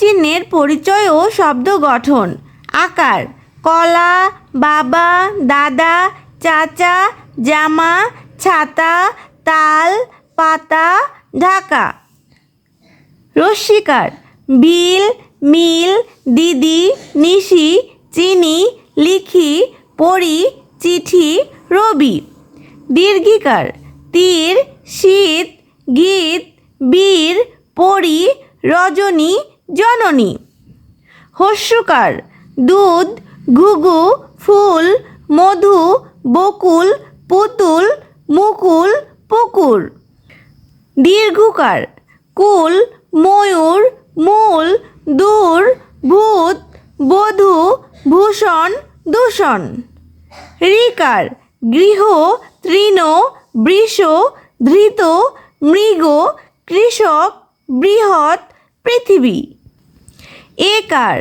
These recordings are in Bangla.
চিহ্নের পরিচয় ও শব্দ গঠন। আকার, কলা, বাবা, দাদা, চাচা, জামা, ছাতা, তাল, পাতা, ঢাকা। রশ্মিকার, বিল, মিল, দিদি, নিশি, চিনি, লিখি পড়ি চিঠি, রবি। দীর্ঘিকার, তীর, শীত, গীত, বীর, পরি, রজনী জননী। হস্যকার দুধ, ঘুঘু, ফুল, মধু, বকুল, পুতুল, মুকুল, পুকুর। দীর্ঘকার, কুল, ময়ূর, মূল, দূর, ভূত, বধূ, ভূষণ, দূষণ। ঋকার, গৃহ, তৃণ, বৃষ, ধৃত, মৃগ, কৃষক, বৃহৎ, পৃথিবী। একার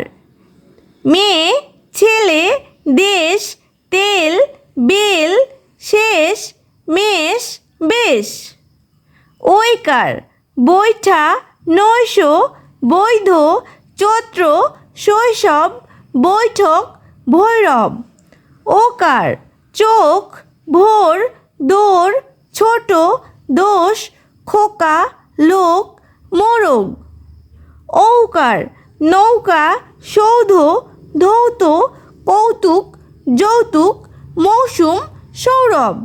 মেয়ে, ছেলে, দেশ, তেল, বেল, শেষ, মেষ, বেশ। ঐকার বৈঠা নৈশ বৈধ, চৈত্র, শৈশব, বৈঠক, ভৈরব। ওকার চোখ, ভোর দৌড় ছোট, দোষ, খোকা, লোক, মোরগ। ঔকার নৌকা সৌধ ধৌত কৌতুক যৌতুক মৌসুম সৌরভ।